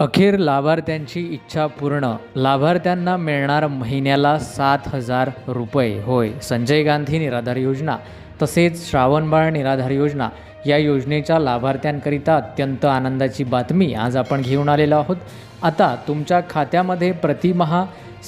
अखेर लाभार्थ्यांची इच्छा पूर्ण. लाभार्थ्यांना मिळणार महिन्याला सात हजार रुपये. होय संजय गांधी निराधार योजना. तसेच श्रावणबाळ निराधार योजना. या योजनेच्या लाभार्थ्यांकरिता अत्यंत आनंदाची बातमी आज आपण घेऊन आलेलो आहोत. आता तुमच्या खात्यामध्ये प्रतिमहा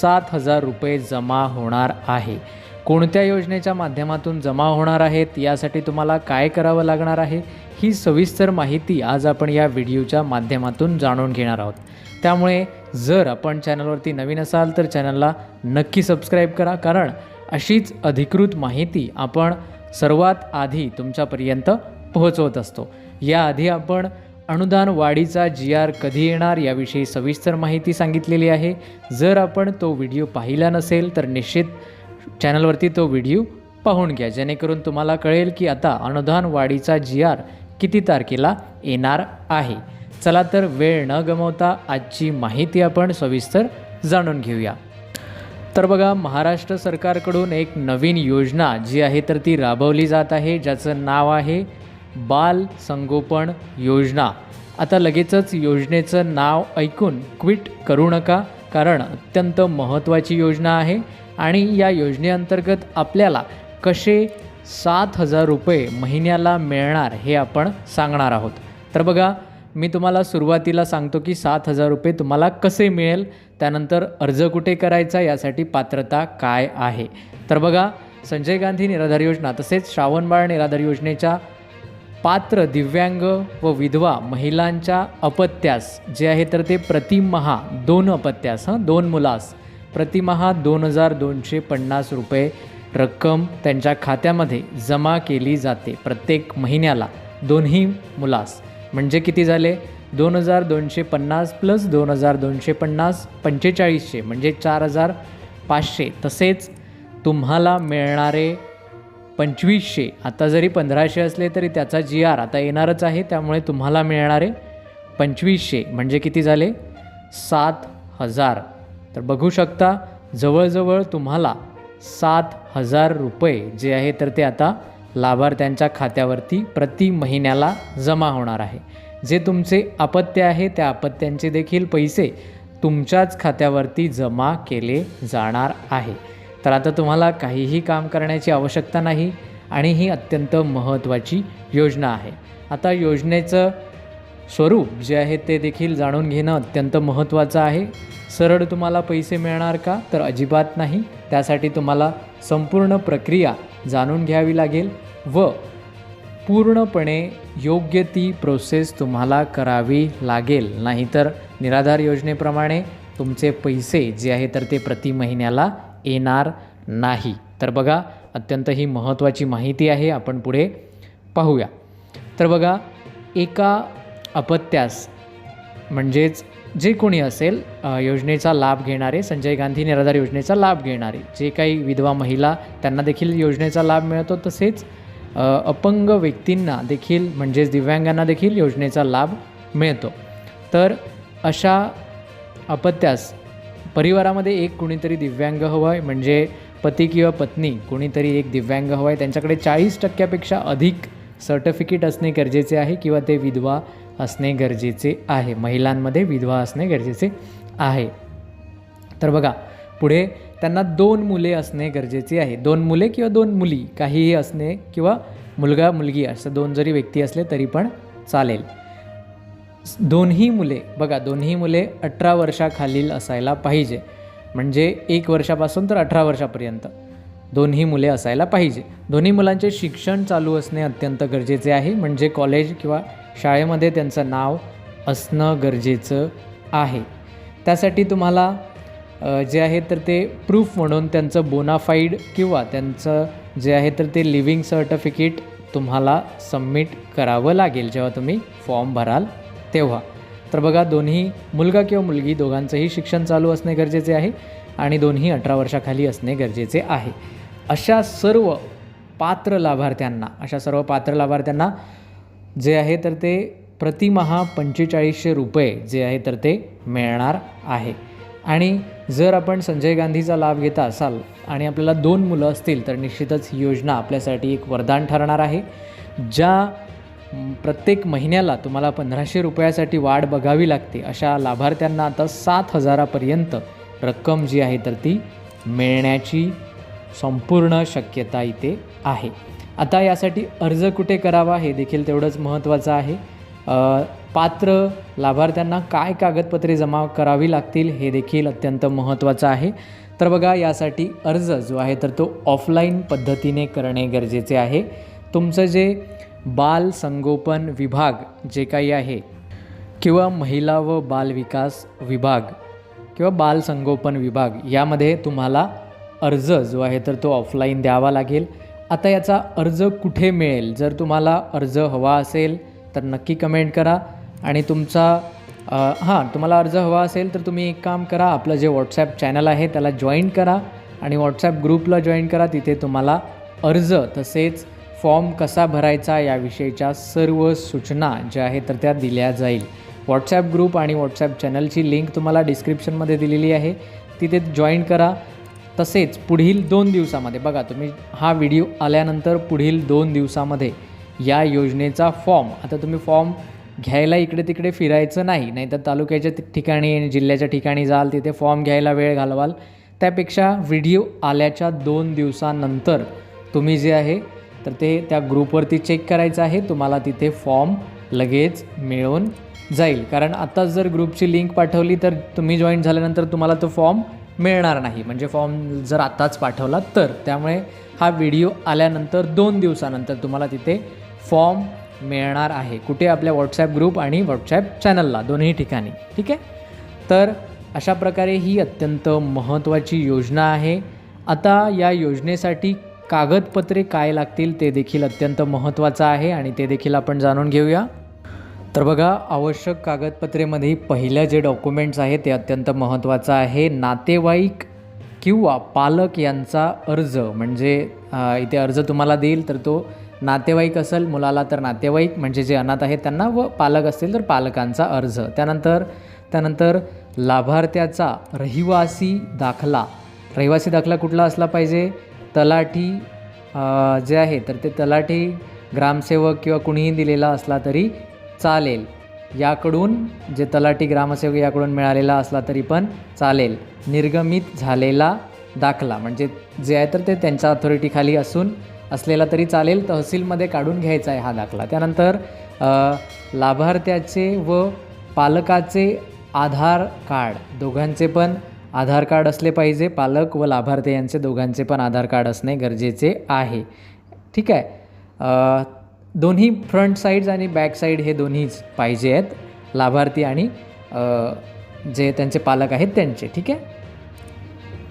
सात हजार रुपये जमा होणार आहे. कोणत्या योजनेच्या माध्यमातून जमा होणार आहेत यासाठी तुम्हाला काय करावं लागणार आहे ही सविस्तर माहिती आज आपण या व्हिडिओच्या माध्यमातून जाणून घेणार आहोत. त्यामुळे जर आपण चॅनलवरती नवीन असाल तर चॅनलला नक्की सबस्क्राईब करा कारण अशीच अधिकृत माहिती आपण सर्वात आधी तुमच्यापर्यंत पोहोचवत असतो. याआधी आपण अनुदान वाढीचा जी आर कधी येणार याविषयी सविस्तर माहिती सांगितलेली आहे. जर आपण तो व्हिडिओ पाहिला नसेल तर निश्चित चॅनलवरती तो व्हिडिओ पाहून घ्या जेणेकरून तुम्हाला कळेल की आता अनुदान वाढीचा जी आर किती तारखेला येणार आहे. चला तर वेळ न गमावता आजची माहिती आपण सविस्तर जाणून घेऊया. तर बघा महाराष्ट्र सरकारकडून एक नवीन योजना जी आहे तर ती राबवली जात आहे ज्याचं नाव आहे बाल संगोपन योजना. आता लगेचच योजनेचं नाव ऐकून क्विट करू नका कारण अत्यंत महत्त्वाची योजना आहे. आणि या योजनेअंतर्गत आपल्याला कसे सात हजार रुपये महिन्याला मिळणार हे आपण सांगणार आहोत. तर बघा मी तुम्हाला सुरुवातीला सांगतो की सात हजार रुपये तुम्हाला कसे मिळेल त्यानंतर अर्ज कुठे करायचा यासाठी पात्रता काय आहे. तर बघा संजय गांधी निराधार योजना तसेच श्रावणबाळ निराधार योजनेच्या पात्र दिव्यांग व विधवा महिलांच्या अपत्यास जे आहे तर ते प्रतिमहा दोन अपत्यास हां दोन मुलास प्रतिमहा दोन हजार दोनशे पन्नास रुपये रक्कम त्यांच्या खात्यामध्ये जमा केली जाते प्रत्येक महिन्याला. दोन्ही मुलास. म्हणजे किती झाले? दोन हजार दोनशे पन्नास प्लस दोन हजार दोनशे पन्नास पंचेचाळीसशे म्हणजे चार हजार पाचशे. तसेच तुम्हाला मिळणारे पंचवीसशे. आता जरी पंधराशे असले तरी त्याचा जी आर आता येणारच आहे त्यामुळे तुम्हाला मिळणारे पंचवीसशे. म्हणजे किती झाले? सात हजार. तर बघू शकता जवळजवळ तुम्हाला सात हजार रुपये जे आहे तर ते आता लाभार्थ्यांच्या खात्यावरती प्रति महिन्याला जमा होणार आहे. जे तुमचे अपत्य आहे त्या अपत्यांचे देखील पैसे तुमच्याच खात्यावरती जमा केले जाणार आहे. तर आता तुम्हाला काहीही काम करण्याची आवश्यकता नाही आणि ही अत्यंत महत्त्वाची योजना आहे. आता योजनेचं स्वरूप जे आहे ते देखील जाणून घेणं अत्यंत महत्त्वाचं आहे. सरळ तुम्हाला पैसे मिळणार का? तर अजिबात नाही. त्यासाठी तुम्हाला संपूर्ण प्रक्रिया जाणून घ्यावी लागेल व पूर्णपणे योग्य ती प्रोसेस तुम्हाला करावी लागेल. नाहीतर निराधार योजनेप्रमाणे तुमचे पैसे जे आहे तर ते प्रति महिन्याला येणार नाही. तर बघा अत्यंत ही महत्त्वाची माहिती आहे. आपण पुढे पाहूया. तर बघा एका अपत्यास. म्हणजेच जे कोणी असेल योजनेचा लाभ घेणारे संजय गांधी निराधार योजनेचा लाभ घेणारे जे काही विधवा महिला त्यांना देखील योजनेचा लाभ मिळतो तसेच अपंग व्यक्तींना देखील म्हणजेच दिव्यांगांना देखील योजनेचा लाभ मिळतो. तर अशा अपत्यास परिवारामध्ये एक कुणीतरी दिव्यांग हवं आहे म्हणजे पती किंवा पत्नी कुणीतरी एक दिव्यांग हवं आहे त्यांच्याकडे चाळीस टक्क्यापेक्षा अधिक सर्टिफिकेट असणे गरजेचे आहे किंवा ते विधवा असणे गरजेचे आहे. महिलांमध्ये विधवा असणे गरजेचे आहे. तर बघा पुढे त्यांना दोन मुले असणे गरजेचे आहे. दोन मुले किंवा दोन मुली काहीही असणे किंवा मुलगा मुलगी असं दोन जरी व्यक्ती असले तरी पण चालेल. दोन्ही मुले बघा दोन्ही मुले अठरा वर्षाखालील असायला पाहिजे. म्हणजे एक वर्षापासून तर अठरा वर्षापर्यंत दोन्ही मुले असायला पाहिजे. दोन्ही मुलांचे शिक्षण चालू असणे अत्यंत गरजेचे आहे. म्हणजे कॉलेज किंवा शाळेमध्ये त्यांचं नाव असणं गरजेचं आहे. त्यासाठी तुम्हाला जे आहे तर ते प्रूफ म्हणून त्यांचं बोनाफाईड किंवा त्यांचं जे आहे तर ते लिव्हिंग सर्टिफिकेट तुम्हाला सबमिट करावं लागेल जेव्हा तुम्ही फॉर्म भराल तेव्हा. तर बघा दोन्ही मुलगा किंवा मुलगी दोघांचंही शिक्षण चालू असणे गरजेचे आहे आणि दोन्ही अठरा वर्षाखाली असणे गरजेचे आहे. अशा सर्व पात्र लाभार्थ्यांना अशा सर्व पात्र लाभार्थ्यांना जे आहे तर ते प्रतिमहा पंचेचाळीसशे रुपये जे आहे तर ते मिळणार आहे. आणि जर आपण संजय गांधीचा लाभ घेता असाल आणि आपल्याला दोन मुलं असतील तर निश्चितच ही योजना आपल्यासाठी एक वरदान ठरणार आहे ज्या प्रत्येक महिन्याला तुम्हाला पंधराशे रुपयासाठी वाढ बघावी लागते अशा लाभार्थ्यांना आता सात हजारापर्यंत रक्कम जी आहे तर ती मिळण्याची संपूर्ण शक्यता इथे आहे. आता यासाठी अर्ज कुठे करावा हे देखील तेवढंच महत्त्वाचं आहे. पात्र लाभार्थ्यांना काय कागदपत्रे जमा करावी लागतील हे देखील अत्यंत महत्त्वाचं आहे. तर बघा यासाठी अर्ज जो आहे तर तो ऑफलाईन पद्धतीने करणे गरजेचे आहे. तुमचं जे बाल संगोपन विभाग जे काही आहे किंवा महिला व बाल विकास विभाग किंवा बाल संगोपन विभाग यामध्ये तुम्हाला अर्ज जो आहे तर तो ऑफलाईन द्यावा लागेल. आता याचा अर्ज कुठे मिळेल? जर तुम्हाला अर्ज हवा असेल तर नक्की कमेंट करा. आणि तुमचा हां तुम्हाला अर्ज हवा असेल तर तुम्ही एक काम करा. आपलं जे व्हॉट्सॲप चॅनल आहे त्याला जॉईन करा. आणि व्हॉट्सॲप ग्रुपला जॉईन करा. तिथे तुम्हाला अर्ज तसेच फॉर्म कसा भरायचा याविषयीच्या सर्व सूचना ज्या आहेत तर त्या दिल्या जाईल. व्हॉट्सॲप ग्रुप आणि व्हॉट्सॲप चॅनलची लिंक तुम्हाला डिस्क्रिप्शनमध्ये दिलेली आहे. तिथे जॉईन करा. तसेच पुढील दोन दिवसामध्ये बघा तुम्ही हा व्हिडिओ आल्यानंतर पुढील दोन दिवसामध्ये या योजनेचा फॉर्म आता तुम्ही फॉर्म घ्यायला इकडे तिकडे फिरायचं नाही नाहीतर तालुक्याच्या ठिकाणी जिल्ह्याच्या ठिकाणी जाल तिथे फॉर्म घ्यायला वेळ घालवाल. त्यापेक्षा व्हिडिओ आल्याच्या दोन दिवसानंतर तुम्ही जे आहे तर ते त्या ग्रुपवरती चेक करायचं आहे तुम्हाला तिथे फॉर्म लगेच मिळून जाईल. कारण आत्ताच जर ग्रुपची लिंक पाठवली तर तुम्ही जॉईन झाल्यानंतर तुम्हाला तो फॉर्म मिळणार नाही. म्हणजे फॉर्म जर आत्ताच पाठवला तर. त्यामुळे हा व्हिडिओ आल्यानंतर दोन दिवसानंतर तुम्हाला तिथे फॉर्म मिळणार आहे. कुठे? आपल्या व्हॉट्सॲप ग्रुप आणि व्हॉट्सॲप चॅनलला दोन्ही ठिकाणी. ठीक आहे? तर अशा प्रकारे ही अत्यंत महत्त्वाची योजना आहे. आता या योजनेसाठी कागदपत्रे काय लागतील ते देखील अत्यंत महत्त्वाचं आहे आणि ते देखील आपण जाणून घेऊया. तर बघा आवश्यक कागदपत्रेमध्ये पहिल्या जे डॉक्युमेंट्स आहे ते अत्यंत महत्त्वाचं आहे. नातेवाईक किंवा पालक यांचा अर्ज म्हणजे इथे अर्ज तुम्हाला देईल तर तो नातेवाईक असेल मुलाला तर नातेवाईक म्हणजे जे अनाथ आहेत त्यांना व पालक असतील तर पालकांचा अर्ज. त्यानंतर त्यानंतर लाभार्थ्याचा रहिवासी दाखला. रहिवासी दाखला कुठला असला पाहिजे? तलाठी जे आहे तर ते तलाठी ग्रामसेवक किंवा कुणीही दिलेला असला तरी चालेल. याकडून जे तलाठी ग्रामसेवक याकडून मिळालेला असला तरी पण चालेल. निर्गमित झालेला दाखला म्हणजे जे आहे तर ते त्यांच्या अथॉरिटीखाली असून असलेला तरी चालेल तहसीलमध्ये काढून घ्यायचा आहे हा दाखला. त्यानंतर लाभार्थ्याचे व पालकाचे आधार कार्ड दोघांचे पण आधार कार्ड असले पाहिजे. पालक व लाभार्थी यांचे दोघांचे पण आधार कार्ड असणे गरजेचे आहे. ठीक आहे. दोन्ही फ्रंट साईड्स आणि बॅक साईड हे दोन्हीच पाहिजे आहेत लाभार्थी आणि जे त्यांचे पालक आहेत त्यांचे ठीक आहे?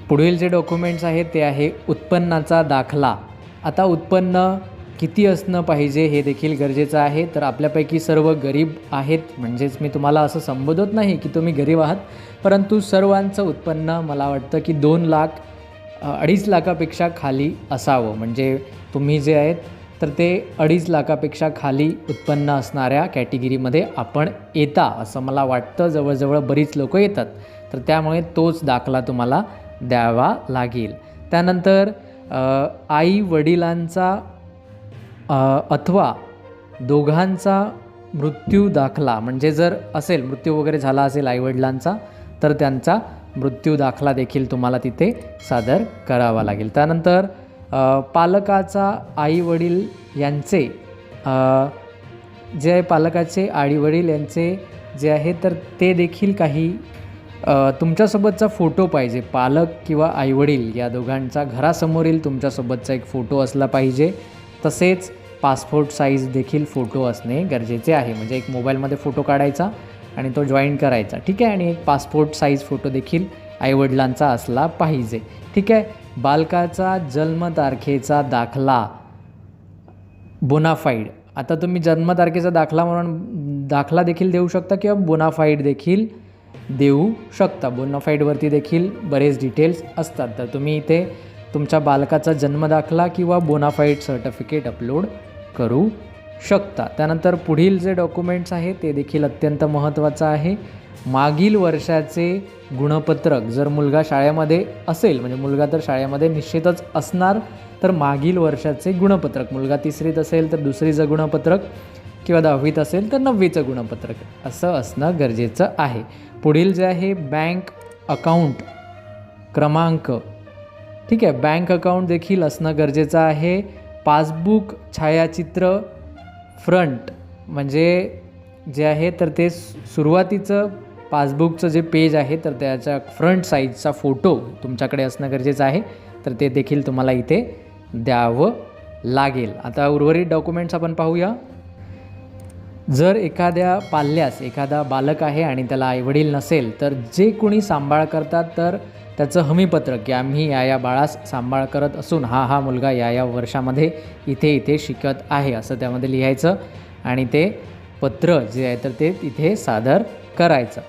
पुढील जे डॉक्युमेंट्स आहेत ते आहे उत्पन्नाचा दाखला. आता उत्पन्न किती असणं पाहिजे हे देखील गरजेचं आहे. तर आपल्यापैकी सर्व गरीब आहेत म्हणजेच मी तुम्हाला असं संबोधत नाही की तुम्ही गरीब आहात परंतु सर्वांचं उत्पन्न मला वाटतं की दोन लाख अडीच लाखापेक्षा खाली असावं. म्हणजे तुम्ही जे आहेत तर ते अडीच लाखापेक्षा खाली उत्पन्न असणाऱ्या कॅटेगरीमध्ये आपण येता असं मला वाटतं. जवळजवळ बरीच लोकं येतात. तर त्यामुळे तोच दाखला तुम्हाला द्यावा लागेल. त्यानंतर आई वडिलांचा अथवा दोघांचा मृत्यू दाखला म्हणजे जर असेल मृत्यू वगैरे झाला असेल आईवडिलांचा तर त्यांचा मृत्यू दाखला देखील तुम्हाला तिथे सादर करावा लागेल. त्यानंतर पालकाचा आईवडील यांचे जे आहे पालकाचे आईवडील यांचे जे आहे तर ते देखील काही तुमच्यासोबतचा फोटो पाहिजे. पालक किंवा आईवडील या दोघांचा घरासमोरील तुमच्यासोबतचा एक फोटो असला पाहिजे. तसेच पासपोर्ट साईज देखील फोटो असणे गरजेचे आहे. म्हणजे एक मोबाईलमध्ये फोटो काढायचा आणि तो जॉईन करायचा. ठीक आहे? आणि एक पासपोर्ट साईज फोटो देखील आईवडिलांचा असला पाहिजे. ठीक आहे? बालकाचा जन्मतारखेचा दाखला. बोनाफाईड. आता तुम्ही जन्मतारखेचा दाखला म्हणून दाखला देखील देऊ शकता किंवा बोनाफाईड देखील देऊ शकता. बोनाफाईडवरती देखील बरेच डिटेल्स असतात. तर तुम्ही इथे तुमच्या बालकाचा जन्मदाखला किंवा बोनाफाईड सर्टिफिकेट अपलोड करू शकता. त्यानंतर पुढील जे डॉक्युमेंट्स आहे ते देखील अत्यंत महत्त्वाचं आहे. मागील वर्षाचे गुणपत्रक जर मुलगा शाळेमध्ये असेल म्हणजे मुलगा तर शाळेमध्ये निश्चितच असणार तर मागील वर्षाचे गुणपत्रक मुलगा तिसरीत असेल तर दुसरीचं गुणपत्रक किंवा दहावीत असेल तर नववीचं गुणपत्रक असं असणं गरजेचं आहे. पुढील जे आहे बँक अकाउंट क्रमांक. ठीक आहे बँक अकाउंट देखील असणं गरजेचं आहे. पासबुक छायाचित्र फ्रंट म्हणजे जे आहे तर ते सु- सुरुवातीचं पासबुकचं जे पेज आहे तर त्याच्या फ्रंट साईजचा फोटो तुमच्याकडे असणं गरजेचं आहे. तर ते देखील तुम्हाला इथे द्यावं लागेल. आता उर्वरित डॉक्युमेंट्स आपण पाहूया. जर एखाद्या पाल्यास एखादा बालक आहे आणि त्याला आईवडील नसेल तर जे कोणी सांभाळ करतात तर त्याचं हमीपत्रक की आम्ही या या बाळास सांभाळ करत असून हा हा मुलगा या या वर्षामध्ये इथे इथे शिकत आहे असं त्यामध्ये लिहायचं. आणि ते पत्र जे आहे तर ते तिथे सादर करायचं.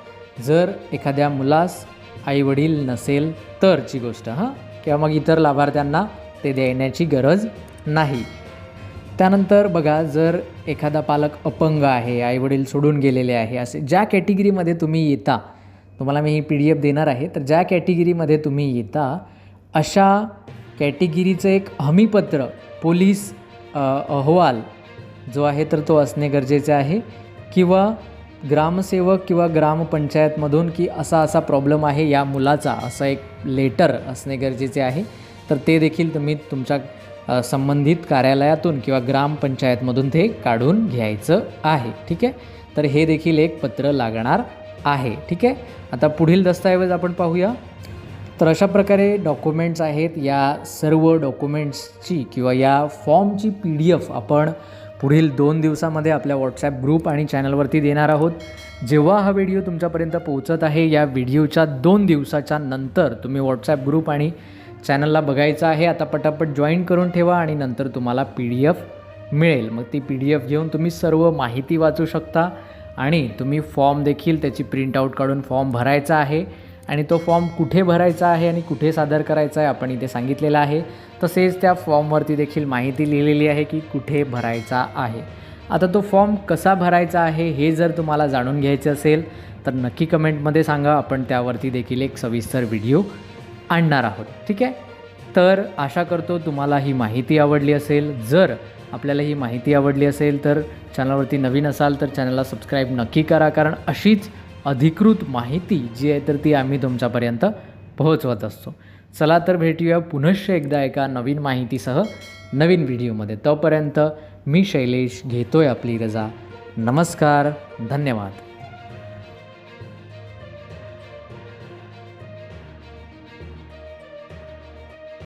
जर एखाद्या मुलास आईवडील नसेल तरची गोष्ट हां किंवा मग इतर लाभार्थ्यांना ते देण्याची गरज नाही. त्यानंतर बघा जर एखादा पालक अपंग आहे आईवडील सोडून गेलेले आहे असे ज्या कॅटेगरीमध्ये तुम्ही येता तुम्हाला मी ही पी डी एफ देणार आहे तर ज्या कॅटेगरीमध्ये तुम्ही येता अशा कॅटेगरीचं एक हमीपत्र पोलीस अहवाल जो आहे तर तो असणे गरजेचे आहे. किंवा ग्रामसेवक किंवा ग्रामपंचायतमधून की असा असा प्रॉब्लेम आहे या मुलाचा असं एक लेटर असणे गरजेचे आहे. तर ते देखील तुम्ही तुमच्या संबंधित कार्यालयातून किंवा ग्रामपंचायतमधून ते काढून घ्यायचं आहे. ठीक आहे? तर हे देखील एक पत्र लागणार आहे. ठीक आहे? आता पुढील दस्तऐवज आपण पाहूया. तर अशा प्रकारे डॉक्युमेंट्स आहेत. या सर्व डॉक्युमेंट्सची किंवा या फॉर्मची पी डी एफ आपण पुढील दोन दिवसामध्ये आपल्या व्हॉट्सॲप ग्रुप आणि चॅनलवरती देणार आहोत. जेव्हा हा व्हिडिओ तुमच्यापर्यंत पोहोचत आहे या व्हिडिओच्या दोन दिवसाच्या नंतर तुम्ही व्हॉट्सॲप ग्रुप आणि चॅनलला बघायचं आहे. आता पटापट जॉईन करून ठेवा आणि नंतर तुम्हाला पी डी एफ मिळेल. मग ती पी डी एफ घेऊन तुम्ही सर्व माहिती वाचू शकता आणि तुम्ही फॉर्म देखील त्याची प्रिंट आऊट काढून फॉर्म भरायचा आहे. आणि तो फॉर्म कुठे भरायचा आहे आणि कुठे सादर करायचा आहे आपण इथे सांगितलेलं आहे. तसेच त्या फॉर्मवरती देखील माहिती लिहिलेली आहे की कुठे भरायचा आहे. आता तो फॉर्म कसा भरायचा आहे हे जर तुम्हाला जाणून घ्यायचे असेल तर नक्की कमेंटमध्ये सांगा. आपण त्यावरती देखील एक सविस्तर व्हिडिओ आणणार आहोत. ठीक आहे? तर आशा करतो तुम्हाला ही माहिती आवडली असेल. जर आपल्याला ही माहिती आवडली असेल तर चॅनलवरती नवीन असाल तर चॅनलला सबस्क्राईब नक्की करा. कारण अशीच अधिकृत माहिती जी आहे तर ती आम्ही तुमच्यापर्यंत पोहोचवत असतो. चला तर भेटूया पुनश्च एकदा एका नवीन माहितीसह नवीन व्हिडिओमध्ये. तोपर्यंत मी शैलेश घेतोय आपली रजा. नमस्कार धन्यवाद.